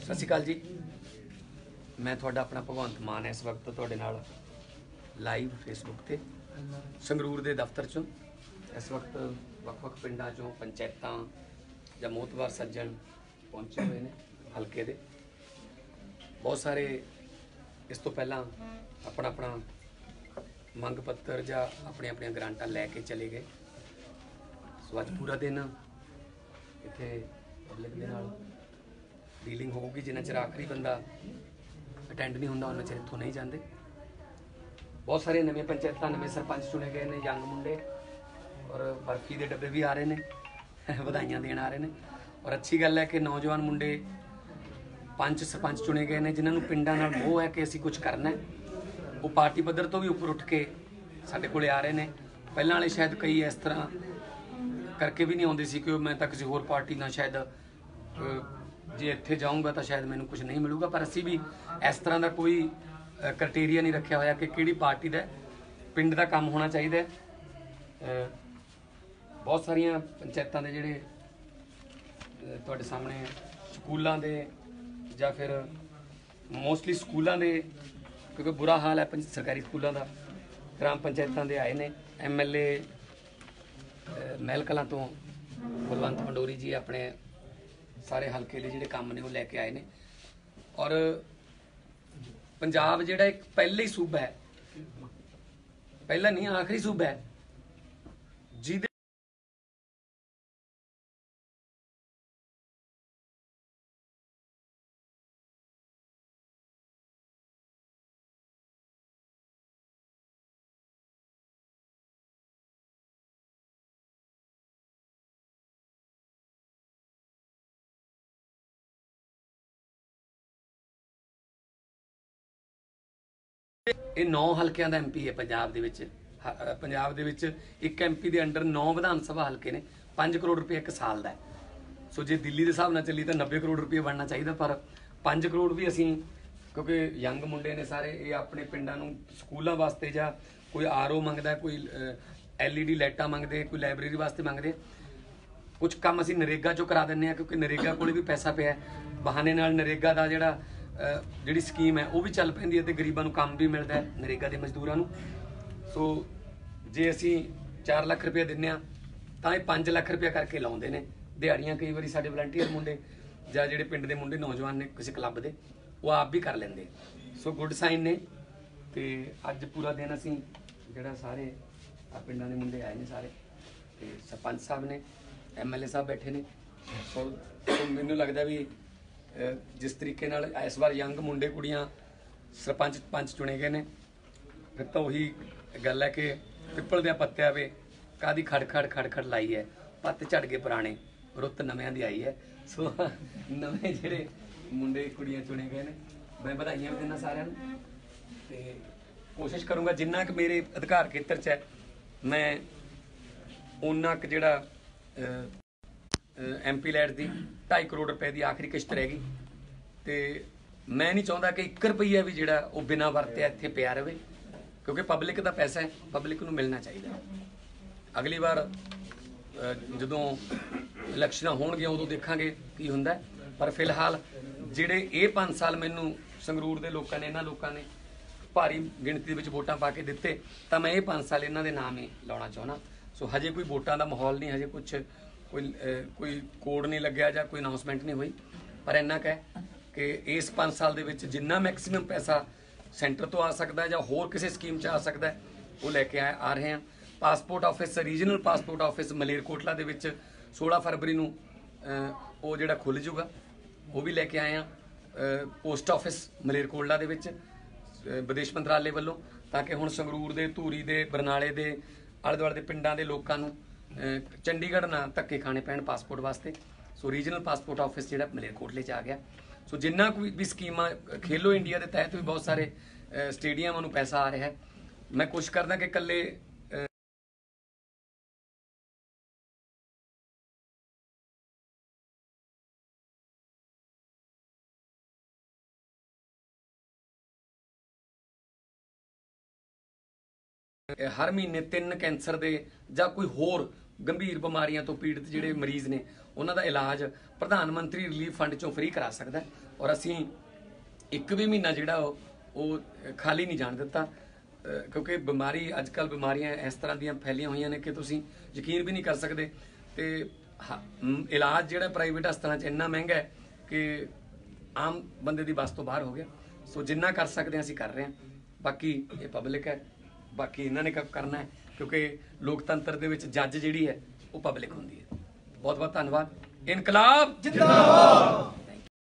ਸਤਿ ਸ਼੍ਰੀ ਅਕਾਲ ਜੀ। ਮੈਂ ਤੁਹਾਡਾ ਆਪਣਾ ਭਗਵੰਤ ਮਾਨ ਇਸ ਵਕਤ ਤੁਹਾਡੇ ਨਾਲ ਲਾਈਵ ਫੇਸਬੁੱਕ ਤੇ, ਸੰਗਰੂਰ ਦੇ ਦਫ਼ਤਰ ਚੋਂ। ਇਸ ਵਕਤ ਵੱਖ-ਵੱਖ ਪਿੰਡਾਂ ਚੋਂ ਪੰਚਾਇਤਾਂ ਜਾਂ ਮੋਤਵਾਰ ਸੱਜਣ ਪਹੁੰਚੇ ਹੋਏ ਨੇ ਹਲਕੇ ਦੇ। ਬਹੁਤ ਸਾਰੇ ਇਸ ਤੋਂ ਪਹਿਲਾਂ ਆਪਣਾ ਆਪਣਾ ਮੰਗ ਪੱਤਰ ਜਾਂ ਆਪਣੀਆਂ ਆਪਣੀਆਂ ਗ੍ਰਾਂਟਾਂ ਲੈ ਕੇ ਚਲੇ ਗਏ। ਸੋ ਅੱਜ ਪੂਰਾ ਦਿਨ ਇੱਥੇ ਪਬਲਿਕ ਦੇ ਨਾਲ ਡੀਲਿੰਗ ਹੋਊਗੀ ਜਿੰਨਾ ਚਿਰ ਆਖਰੀ ਬੰਦਾ ਅਟੈਂਡ ਨਹੀਂ ਹੁੰਦਾ, ਉਹਨਾਂ ਚਿਰ ਇੱਥੋਂ ਨਹੀਂ ਜਾਂਦੇ। ਬਹੁਤ ਸਾਰੇ ਨਵੇਂ ਪੰਚਾਇਤਾਂ, ਨਵੇਂ ਸਰਪੰਚ ਚੁਣੇ ਗਏ ਨੇ, ਯੰਗ ਮੁੰਡੇ ਔਰ ਬਰਫੀ ਦੇ ਡੱਬੇ ਵੀ ਆ ਰਹੇ ਨੇ, ਵਧਾਈਆਂ ਦੇਣ ਆ ਰਹੇ ਨੇ। ਔਰ ਅੱਛੀ ਗੱਲ ਹੈ ਕਿ ਨੌਜਵਾਨ ਮੁੰਡੇ ਪੰਜ ਸਰਪੰਚ ਚੁਣੇ ਗਏ ਨੇ, ਜਿਨ੍ਹਾਂ ਨੂੰ ਪਿੰਡਾਂ ਨਾਲ ਮੋਹ ਹੈ ਕਿ ਅਸੀਂ ਕੁਝ ਕਰਨਾ ਹੈ। ਉਹ ਪਾਰਟੀ ਪੱਧਰ ਤੋਂ ਵੀ ਉੱਪਰ ਉੱਠ ਕੇ ਸਾਡੇ ਕੋਲੇ ਆ ਰਹੇ ਨੇ। ਪਹਿਲਾਂ ਵਾਲੇ ਸ਼ਾਇਦ ਕਈ ਇਸ ਤਰ੍ਹਾਂ ਕਰਕੇ ਵੀ ਨਹੀਂ ਆਉਂਦੇ ਸੀ ਕਿ ਮੈਂ ਤਾਂ ਕਿਸੇ ਹੋਰ ਪਾਰਟੀ ਨਾਲ ਸ਼ਾਇਦ ਜੇ ਇੱਥੇ ਜਾਊਂਗਾ ਤਾਂ ਸ਼ਾਇਦ ਮੈਨੂੰ ਕੁਝ ਨਹੀਂ ਮਿਲੂਗਾ, ਪਰ ਅਸੀਂ ਵੀ ਇਸ ਤਰ੍ਹਾਂ ਦਾ ਕੋਈ ਕ੍ਰਾਈਟੇਰੀਆ ਨਹੀਂ ਰੱਖਿਆ ਹੋਇਆ ਕਿ ਕਿਹੜੀ ਪਾਰਟੀ ਦਾ ਪਿੰਡ ਦਾ ਕੰਮ ਹੋਣਾ ਚਾਹੀਦਾ ਬਹੁਤ ਸਾਰੀਆਂ ਪੰਚਾਇਤਾਂ ਦੇ ਜਿਹੜੇ ਤੁਹਾਡੇ ਸਾਹਮਣੇ ਸਕੂਲਾਂ ਦੇ ਜਾਂ ਫਿਰ ਮੋਸਟਲੀ ਸਕੂਲਾਂ ਦੇ, ਕਿਉਂਕਿ ਬੁਰਾ ਹਾਲ ਹੈ ਪੰਚ, ਸਰਕਾਰੀ ਸਕੂਲਾਂ ਦਾ। ਗ੍ਰਾਮ ਪੰਚਾਇਤਾਂ ਦੇ ਆਏ ਨੇ। ਐਮਐਲਏ ਮਹਿਲ ਕਲਾਂ ਤੋਂ ਬਲਵੰਤ ਪੰਡੋਰੀ ਜੀ ਆਪਣੇ ਸਾਰੇ ਹਲਕੇ ਦੇ ਜਿਹੜੇ ਕੰਮ ਨੇ ਉਹ ਲੈ ਕੇ ਆਏ ਨੇ। ਔਰ ਪੰਜਾਬ ਜਿਹੜਾ ਇੱਕ ਪਹਿਲਾ ਹੀ ਸੂਬਾ ਹੈ। ਪਹਿਲਾ ਨਹੀਂ, ਆਖਰੀ ਸੂਬਾ ਹੈ। ਜਿਹਦੇ ਇਹ 9 ਹਲਕਿਆਂ ਦਾ ਐਮਪੀ ਹੈ ਪੰਜਾਬ ਦੇ ਵਿੱਚ। ਹ- ਪੰਜਾਬ ਦੇ ਵਿੱਚ ਇੱਕ ਐਮਪੀ ਦੇ ਅੰਡਰ 9 ਵਿਧਾਨ ਸਭਾ ਹਲਕੇ ਨੇ 5 ਕਰੋੜ ਰੁਪਏ ਇੱਕ ਸਾਲ ਦਾ ਸੋ ਜੇ ਦਿੱਲੀ ਦੇ ਹਿਸਾਬ ਨਾਲ ਚੱਲੀ ਤਾਂ 90 ਕਰੋੜ ਰੁਪਏ ਬਣਨਾ ਚਾਹੀਦਾ, ਪਰ 5 ਕਰੋੜ ਵੀ ਅਸੀਂ, ਕਿਉਂਕਿ ਯੰਗ ਮੁੰਡੇ ਨੇ ਸਾਰੇ, ਇਹ ਆਪਣੇ ਪਿੰਡਾਂ ਨੂੰ ਸਕੂਲਾਂ ਵਾਸਤੇ ਜਾਂ ਕੋਈ ਆਰਓ ਮੰਗਦਾ, ਕੋਈ ਐਲਈਡੀ ਲਾਈਟਾਂ ਮੰਗਦੇ, ਕੋਈ ਲਾਇਬ੍ਰੇਰੀ ਵਾਸਤੇ ਮੰਗਦੇ। ਕੁਝ ਕੰਮ ਅਸੀਂ ਨਰੇਗਾ ਚੋਂ ਕਰਾ ਦਿੰਨੇ ਆ ਕਿਉਂਕਿ ਨਰੇਗਾ ਕੋਲੇ ਵੀ ਪੈਸਾ ਪਿਆ ਬਹਾਨੇ ਨਾਲ ਨਰੇਗਾ ਦਾ ਜਿਹੜਾ ਜਿਹੜੀ ਸਕੀਮ ਹੈ, ਉਹ ਵੀ ਚੱਲ ਪੈਂਦੀ ਹੈ ਤੇ ਗਰੀਬਾਂ ਨੂੰ ਕੰਮ ਵੀ ਮਿਲਦਾ ਹੈ, ਨਰੇਗਾ ਦੇ ਮਜ਼ਦੂਰਾਂ ਨੂੰ। ਸੋ, ਜੇ ਅਸੀਂ 4 ਲੱਖ ਰੁਪਏ ਦਿੰਨੇ ਆ, ਤਾਂ ਇਹ 5 ਲੱਖ ਰੁਪਏ ਕਰਕੇ ਲਾਉਂਦੇ ਨੇ। ਦਿਹਾੜੀਆਂ ਕਈ ਵਾਰੀ ਸਾਡੇ ਵਲੰਟੀਅਰ ਮੁੰਡੇ ਜਾਂ ਜਿਹੜੇ ਪਿੰਡ ਦੇ ਮੁੰਡੇ ਨੌਜਵਾਨ ਨੇ, ਕਿਸੇ ਕਲੱਬ ਦੇ, ਉਹ ਆਪ ਵੀ ਕਰ ਲੈਂਦੇ। ਸੋ ਗੁੱਡ ਸਾਈਨ ਨੇ। ਤੇ ਅੱਜ ਪੂਰਾ ਦਿਨ ਅਸੀਂ ਜਿਹੜਾ ਸਾਰੇ ਆ ਪਿੰਡਾਂ ਦੇ ਮੁੰਡੇ ਆਏ ਨੇ ਸਾਰੇ, ਤੇ ਸਰਪੰਚ ਸਾਹਿਬ ਨੇ ਐਮਐਲਏ ਸਾਹਿਬ ਬੈਠੇ ਨੇ। ਸੋ ਮੈਨੂੰ ਲੱਗਦਾ ਵੀ ਜਿਸ ਤਰੀਕੇ ਨਾਲ ਇਸ ਵਾਰ ਯੰਗ ਮੁੰਡੇ ਕੁੜੀਆਂ ਸਰਪੰਚ ਪੰਚ ਚੁਣੇ ਗਏ ਨੇ। ਫਿਰ ਤਾਂ ਉਹੀ ਗੱਲ ਹੈ ਕਿ ਪਿੱਪਲ ਦੇ ਪੱਤਿਆਂ ਵੇ ਕਾਦੀ ਖੜ ਖੜ ਖੜ ਖੜ ਲਾਈ ਹੈ। ਪੱਤ ਝੜ ਗਏ ਪੁਰਾਣੇ, ਰੁੱਤ ਨਵਿਆਂ ਦੀ ਆਈ ਹੈ। ਸੋ ਨਵੇਂ ਜਿਹੜੇ ਮੁੰਡੇ ਕੁੜੀਆਂ ਚੁਣੇ ਗਏ ਨੇ, ਮੈਂ ਵਧਾਈਆਂ ਵੀ ਦਿੰਦਾ ਸਾਰਿਆਂ ਨੂੰ ਤੇ ਕੋਸ਼ਿਸ਼ ਕਰੂੰਗਾ ਜਿੰਨਾ ਕਿ ਮੇਰੇ ਅਧਿਕਾਰ ਖੇਤਰ 'ਚ ਹੈ, ਮੈਂ ਉਹਨਾਂ ਕੁ ਜਿਹੜਾ ਐਮਪੀ ਲੈਟ ਦੀ 2.5 ਕਰੋੜ ਰੁਪਏ ਦੀ ਆਖਰੀ ਕਿਸ਼ਤ ਰਹਿ ਗਈ। ਤੇ ਮੈਂ ਨਹੀਂ ਚਾਹੁੰਦਾ ਕਿ 1 ਰੁਪਈਆ ਵੀ ਜਿਹੜਾ ਉਹ ਬਿਨਾਂ ਵਰਤਿਆ ਇੱਥੇ ਪਿਆ ਰਵੇ, ਕਿਉਂਕਿ ਪਬਲਿਕ ਦਾ ਪੈਸਾ ਹੈ ਪਬਲਿਕ ਨੂੰ ਮਿਲਣਾ ਚਾਹੀਦਾ ਅਗਲੀ ਵਾਰ ਜਦੋਂ ਇਲੈਕਸ਼ਨਾਂ ਹੋਣਗੀਆਂ, ਉਦੋਂ ਦੇਖਾਂਗੇ ਕੀ ਹੁੰਦਾ ਪਰ ਫਿਲਹਾਲ ਜਿਹੜੇ ਇਹ 5 ਸਾਲ ਮੈਨੂੰ ਸੰਗਰੂਰ ਦੇ ਲੋਕਾਂ ਨੇ, ਇਹਨਾਂ ਲੋਕਾਂ ਨੇ ਭਾਰੀ ਗਿਣਤੀ ਦੇ ਵਿੱਚ ਵੋਟਾਂ ਪਾ ਕੇ ਦਿੱਤੇ, ਤਾਂ ਮੈਂ ਇਹ 5 ਸਾਲ ਇਹਨਾਂ ਦੇ ਨਾਮ ਹੀ ਲਾਉਣਾ ਚਾਹੁੰਦਾ। ਸੋ ਹਜੇ ਕੋਈ ਵੋਟਾਂ ਦਾ ਮਾਹੌਲ ਨਹੀਂ, ਹਜੇ ਕੁਝ ਕੋਈ ਕੋਈ ਕੋਡ ਨਹੀਂ ਲੱਗਿਆ ਜਾਂ ਕੋਈ ਅਨਾਉਂਸਮੈਂਟ ਨਹੀਂ ਹੋਈ। ਪਰ ਇੰਨਾ ਕੁ ਕਿ ਇਸ 5 ਸਾਲ ਦੇ ਵਿੱਚ ਜਿੰਨਾ ਮੈਕਸਿਮਮ ਪੈਸਾ ਸੈਂਟਰ ਤੋਂ ਆ ਸਕਦਾ ਜਾਂ ਹੋਰ ਕਿਸੇ ਸਕੀਮ 'ਚ ਆ ਸਕਦਾ, ਉਹ ਲੈ ਕੇ ਆ ਆ ਰਹੇ ਹਾਂ। Passport office regional passport office Malerkotla ਦੇ ਵਿੱਚ 16 ਫਰਵਰੀ ਨੂੰ ਉਹ ਜਿਹੜਾ ਖੁੱਲ ਜੂਗਾ ਉਹ ਵੀ ਲੈ ਕੇ ਆਏ ਆ ਪੋਸਟ ਆਫਿਸ ਮਲੇਰਕੋਟਲਾ ਦੇ ਵਿੱਚ ਵਿਦੇਸ਼ ਮੰਤਰਾਲੇ ਵੱਲੋਂ, ਤਾਂ ਕਿ ਹੁਣ ਸੰਗਰੂਰ ਦੇ, ਧੂਰੀ ਦੇ, ਬਰਨਾਲੇ ਦੇ ਆਲੇ ਦੁਆਲੇ ਦੇ ਪਿੰਡਾਂ ਦੇ ਲੋਕਾਂ ਨੂੰ ਚੰਡੀਗੜ੍ਹ ਨਾ ਧੱਕੇ ਖਾਣੇ ਪੈਣ ਪਾਸਪੋਰਟ ਵਾਸਤੇ। ਸੋ ਰੀਜਨਲ ਪਾਸਪੋਰਟ ਆਫਿਸ ਜਿਹੜਾ ਮਲੇਰਕੋਟਲੇ 'ਚ ਆ ਗਿਆ। ਸੋ ਜਿੰਨਾ ਕੋਈ ਵੀ ਸਕੀਮਾਂ ਖੇਲੋ ਇੰਡੀਆ ਦੇ ਤਹਿਤ ਵੀ ਬਹੁਤ ਸਾਰੇ ਸਟੇਡੀਅਮਾਂ ਨੂੰ ਪੈਸਾ ਆ ਰਿਹਾ ਹੈ। ਮੈਂ ਕੋਸ਼ਿਸ਼ ਕਰਦਾ ਕਿ ਇਕੱਲੇ ਹਰ ਮਹੀਨੇ ਤਿੰਨ ਕੈਂਸਰ ਦੇ ਜਾਂ ਕੋਈ ਹੋਰ ਗੰਭੀਰ ਬਿਮਾਰੀਆਂ ਤੋਂ ਪੀੜਤ ਜਿਹੜੇ ਮਰੀਜ਼ ਨੇ ਉਹਨਾਂ ਦਾ ਇਲਾਜ ਪ੍ਰਧਾਨ ਮੰਤਰੀ ਰਿਲੀਫ ਫੰਡ ਚੋਂ ਫ੍ਰੀ ਕਰਾ ਸਕਦਾ ਔਰ ਅਸੀਂ ਇੱਕ ਵੀ ਮਹੀਨਾ ਜਿਹੜਾ ਉਹ ਉਹ ਖਾਲੀ ਨਹੀਂ ਜਾਣ ਦਿੱਤਾ। ਕਿਉਂਕਿ ਬਿਮਾਰੀ ਅੱਜ ਕੱਲ ਬਿਮਾਰੀਆਂ ਇਸ ਤਰ੍ਹਾਂ ਦੀਆਂ ਫੈਲੀਆਂ ਹੋਈਆਂ ਨੇ ਕਿ ਤੁਸੀਂ ਯਕੀਨ ਵੀ ਨਹੀਂ ਕਰ ਸਕਦੇ। ਤੇ ਹ- ਮ, ਇਲਾਜ ਜਿਹੜਾ ਪ੍ਰਾਈਵੇਟ ਹਸਪਤਾਲਾਂ 'ਚ ਇੰਨਾ ਮਹਿੰਗਾ ਹੈ ਕਿ ਆਮ ਬੰਦੇ ਦੀ ਬਸ ਤੋਂ ਬਾਹਰ ਹੋ ਗਿਆ। ਸੋ ਜਿੰਨਾ ਕਰ ਸਕਦੇ ਹਾਂ ਅਸੀਂ ਕਰ ਰਹੇ ਹਾਂ। ਬਾਕੀ ਇਹ ਪਬਲਿਕ ਹੈ। ਬਾਕੀ ਇਹਨਾਂ ਨੇ ਕ- ਕਰਨਾ ਹੈ, ਕਿਉਂਕਿ ਲੋਕਤੰਤਰ ਦੇ ਵਿੱਚ ਜੱਜ ਜਿਹੜੀ ਹੈ, ਉਹ ਪਬਲਿਕ ਹੁੰਦੀ ਹੈ। ਬਹੁਤ ਬਹੁਤ ਧੰਨਵਾਦ। ਇਨਕਲਾਬ ਜਿੰਦਾਬਾਦ!